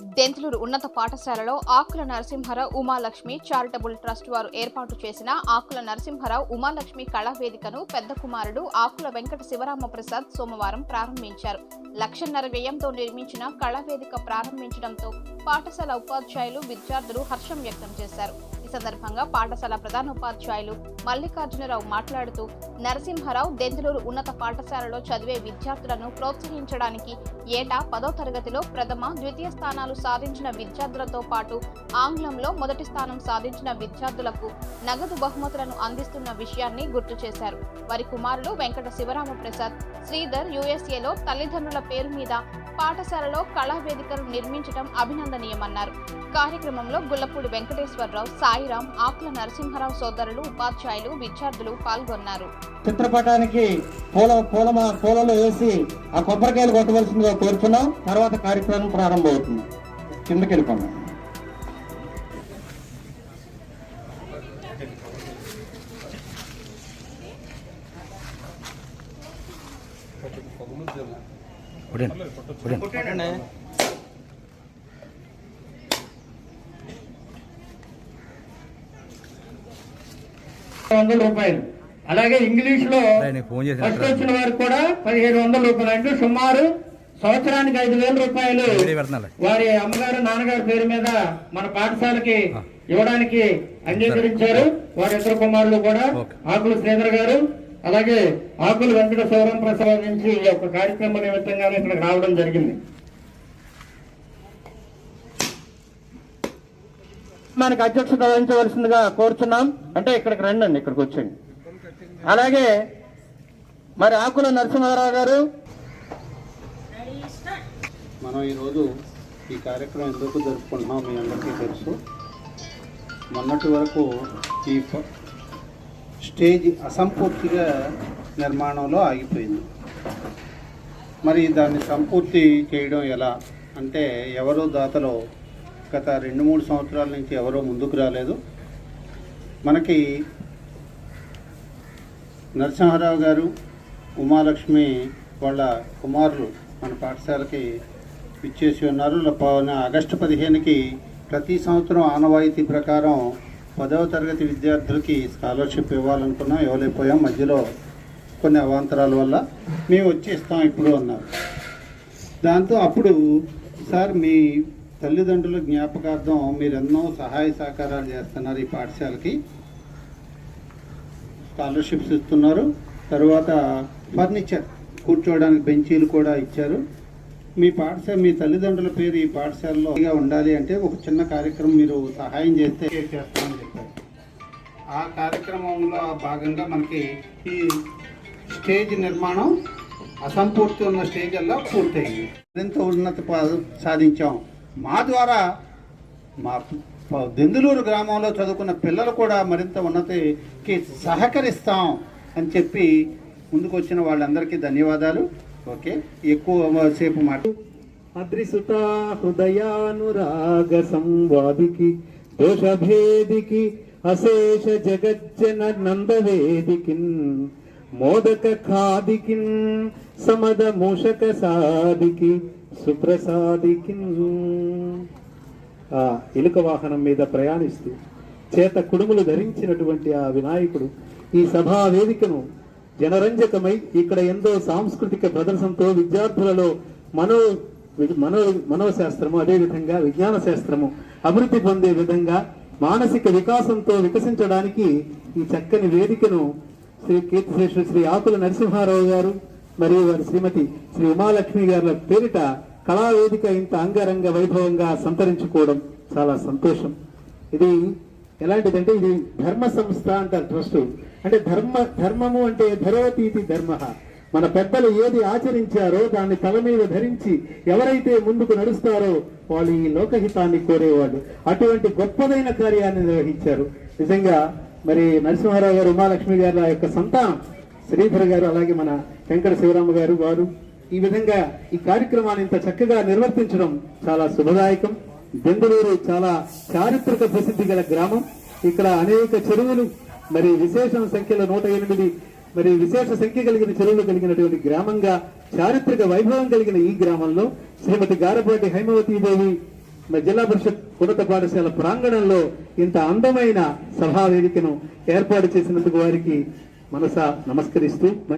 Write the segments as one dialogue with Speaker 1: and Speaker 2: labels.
Speaker 1: దెంతులూరు ఉన్నత పాఠశాలలో Akula Narasimharao Umalakshmi charitable trust వారు ఏర్పాటు చేసిన ఆకుల నరసింహరావు ఉమాలక్ష్మి కళా వేదికను పెద్ద కుమారుడు ఆకుల వెంకట శివరామ ప్రసాద్ సోమవారం ప్రారంభించారు. లక్షన్నర వ్యయంతో నిర్మించిన కళావేదిక ప్రారంభించడంతో పాఠశాల ఉపాధ్యాయులు విద్యార్థులు హర్షం వ్యక్తం చేశారు. ఈ సందర్భంగా పాఠశాల ప్రధానోపాధ్యాయులు మల్లికార్జునరావు మాట్లాడుతూ నరసింహారావు దెందులూరు ఉన్నత పాఠశాలలో చదివే విద్యార్థులను ప్రోత్సహించడానికి ఏటా పదో తరగతిలో ప్రథమ ద్వితీయ స్థానాలు సాధించిన విద్యార్థులతో పాటు ఆంగ్లంలో మొదటి స్థానం సాధించిన విద్యార్థులకు నగదు బహుమతులను అందిస్తున్న విషయాన్ని గుర్తు చేశారు. వారి కుమారులు వెంకట శివరామ ప్రసాద్ శ్రీధర్ యుఎస్ఏలో తల్లిదండ్రుల పేరు మీద పాఠశాలలో కళా వేదికలు నిర్మించడం అభినందనీయమన్నారు. కార్యక్రమంలో గుల్లపూడి వెంకటేశ్వరరావు సాయిరాం ఆకుల నరసింహారావు సోదరులు ఉపాధ్యాయులు విద్యార్థులు పాల్గొన్నారు.
Speaker 2: చిత్రపటానికి పూల పూల పూలలో వేసి ఆ కొబ్బరికాయలు కొట్టవలసిందిగా కోరుతున్నాం. తర్వాత కార్యక్రమం ప్రారంభమవుతుంది. కిందకి వెళ్ళిపోండి వందల రూపాయలు. అలాగే
Speaker 3: ఇంగ్లీష్లో
Speaker 2: ఫస్ట్ వచ్చిన వారికి కూడా పదిహేడు వందల రూపాయలు. అంటే సుమారు సంవత్సరానికి ఐదు వేల రూపాయలు. వారి అమ్మగారు నాన్నగారి పేరు మీద మన పాఠశాలకి ఇవ్వడానికి అంగీకరించారు. వారి ఇద్దరు కుమారులు కూడా. ఆకుల శ్రీధర్ గారు అలాగే ఆకుల వెంకట శివరం ప్రసాద్ నుంచి ఈ యొక్క కార్యక్రమ నిమిత్తంగా ఇక్కడికి రావడం జరిగింది. మనకి అధ్యక్షత వహించవలసిందిగా కోరుతున్నాం అంటే ఇక్కడికి రండి అండి ఇక్కడికి వచ్చండి అలాగే మరి ఆకుల నరసింహారావు గారు.
Speaker 4: మనం ఈరోజు ఈ కార్యక్రమం ఎందుకు జరుపుకుంటున్నాం మీ అందరికీ తెలుసు. మొన్నటి వరకు ఈ స్టేజ్ అసంపూర్తిగా నిర్మాణంలో ఆగిపోయింది. మరి దాన్ని సంపూర్తి చేయడం ఎలా? అంటే ఎవరు దాతలో గత రెండు మూడు సంవత్సరాల నుంచి ఎవరో ముందుకు రాలేదు. మనకి నరసింహారావు గారు ఉమాలక్ష్మి వాళ్ళ కుమారులు మన పాఠశాలకి ఇచ్చేసి ఉన్నారు. ల- ఆగస్టు పదిహేనుకి ప్రతి సంవత్సరం ఆనవాయితీ ప్రకారం పదవ తరగతి విద్యార్థులకి స్కాలర్షిప్ ఇవ్వాలనుకున్నాం. ఇవ్వలేకపోయాం. మధ్యలో కొన్ని అవాంతరాల వల్ల మేము వచ్చి ఇస్తాం ఇప్పుడు అన్నారు. దాంతో అప్పుడు సార్ మీ తల్లిదండ్రుల జ్ఞాపకార్థం మీరు ఎన్నో సహాయ సహకారాలు చేస్తున్నారు ఈ పాఠశాలకి. స్కాలర్షిప్స్ ఇస్తున్నారు. తర్వాత ఫర్నిచర్ కూర్చోవడానికి బెంచీలు కూడా ఇచ్చారు. మీ పాఠశాల మీ తల్లిదండ్రుల పేరు ఈ పాఠశాలలో ఉండాలి అంటే ఒక చిన్న కార్యక్రమం మీరు సహాయం చేస్తే చేస్తామని చెప్పారు. ఆ కార్యక్రమంలో భాగంగా మనకి ఈ స్టేజ్ నిర్మాణం అసంపూర్తి ఉన్న స్టేజ్ అలా పూర్తయింది. మరింత ఉన్నత సాధించాం. మా ద్వారా మా దెందులూరు గ్రామంలో చదువుకున్న పిల్లలు కూడా మరింత ఉన్నతికి సహకరిస్తాం అని చెప్పి ముందుకు వచ్చిన వాళ్ళందరికీ ధన్యవాదాలు. ఓకే ఎక్కువ సేపు మాట.
Speaker 5: అద్రిసుత హృదయానురాగ సంవాదికి దోషభేదికి అశేష జగజ్జన నందవేదికిన్ మోదక ఖాదికిన్ సమద మూషక సాదికి సుప్రసాదికిన్ ఆ ఇలుక వాహనం మీద ప్రయాణిస్తూ చేత కుడుములు ధరించినటువంటి ఆ వినాయకుడు ఈ సభా వేదికను జనరంజకమై ఇక్కడ ఎంతో సాంస్కృతిక ప్రదర్శనతో విద్యార్థులలో మనో మనో మనోశాస్త్రము అదేవిధంగా విజ్ఞాన శాస్త్రము అభివృద్ధి పొందే విధంగా మానసిక వికాసంతో వికసించడానికి ఈ చక్కని వేదికను శ్రీ కీర్తిశేషుడు శ్రీ ఆకుల నరసింహారావు గారు మరియు వారి శ్రీమతి శ్రీ ఉమాలక్ష్మి గారి పేరిట కళావేదిక ఇంత అంగరంగ వైభవంగా సంతరించుకోవడం చాలా సంతోషం. ఇది ఎలాంటిదంటే ఇది ధర్మ సంస్థ అంటారు ట్రస్ట్. అంటే ధర్మ ధర్మము అంటే ధరవతీతి ధర్మ. మన పెద్దలు ఏది ఆచరించారో దాన్ని తల మీద ధరించి ఎవరైతే ముందుకు నడుస్తారో వాళ్ళు ఈ లోకహితాన్ని కోరేవాళ్ళు. అటువంటి గొప్పదైన కార్యాన్ని నిర్వహించారు. నిజంగా మరి నరసింహారావు గారు ఉమాలక్ష్మి గారి యొక్క సంతానం శ్రీధర్ గారు అలాగే మన వెంకట శివరామ గారు వారు ఈ విధంగా ఈ కార్యక్రమాన్ని ఇంత చక్కగా నిర్వర్తించడం చాలా శుభదాయకం. బెంగళూరు చాలా చారిత్రక ప్రసిద్ధి గల గ్రామం. ఇక్కడ అనేక చెరువులు మరి విశేష సంఖ్యలో నూట ఎనిమిది మరి విశేష సంఖ్య కలిగిన చెరువులు కలిగినటువంటి గ్రామంగా చారిత్రక వైభవం కలిగిన ఈ గ్రామంలో శ్రీమతి గారపాటి హైమవతీదేవి మరి జిల్లా పరిషత్ ఉన్నత పాఠశాల ప్రాంగణంలో ఇంత అందమైన సభా వేదికను ఏర్పాటు చేసినందుకు వారికి మనస నమస్కరిస్తూ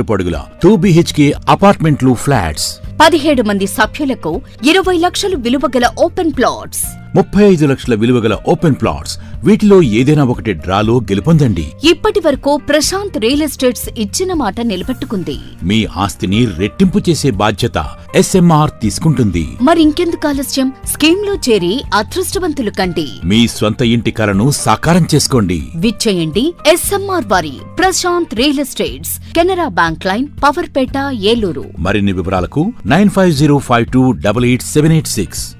Speaker 3: చదురపు అడుగుల టూ బిహెచ్కే అపార్ట్మెంట్లు ఫ్లాట్స్
Speaker 6: పదిహేడు మంది సభ్యులకు ఇరవై లక్షలు విలువ గల ఓపెన్ ప్లాట్స్.
Speaker 3: ముప్పై ఐదు లక్షల విలువ గల ఓపెన్ ప్లాట్స్. వీటిలో ఏదైనా ఒకటి డ్రాలో గెలుపొందండి.
Speaker 6: ఇప్పటి వరకు ప్రశాంత్ రియల్ ఎస్టేట్స్ ఇచ్చిన మాట నిలబెట్టుకుంది.
Speaker 3: మీ ఆస్తిని రెట్టింపు చేసే బాధ్యత ఎస్ఎంఆర్ తీసుకుంటుంది.
Speaker 6: మరింకెందుకు ఆలస్యం? స్కీమ్లో చేరి అదృష్టవంతులు కండి.
Speaker 3: మీ స్వంత ఇంటి కలను సాకారం చేసుకోండి.
Speaker 6: విచ్చేయండి ఎస్ఎంఆర్ వారి Prashanth real estates Canara bank line Powerpet Eluru.
Speaker 3: మరిన్ని వివరాలకు 9505287886.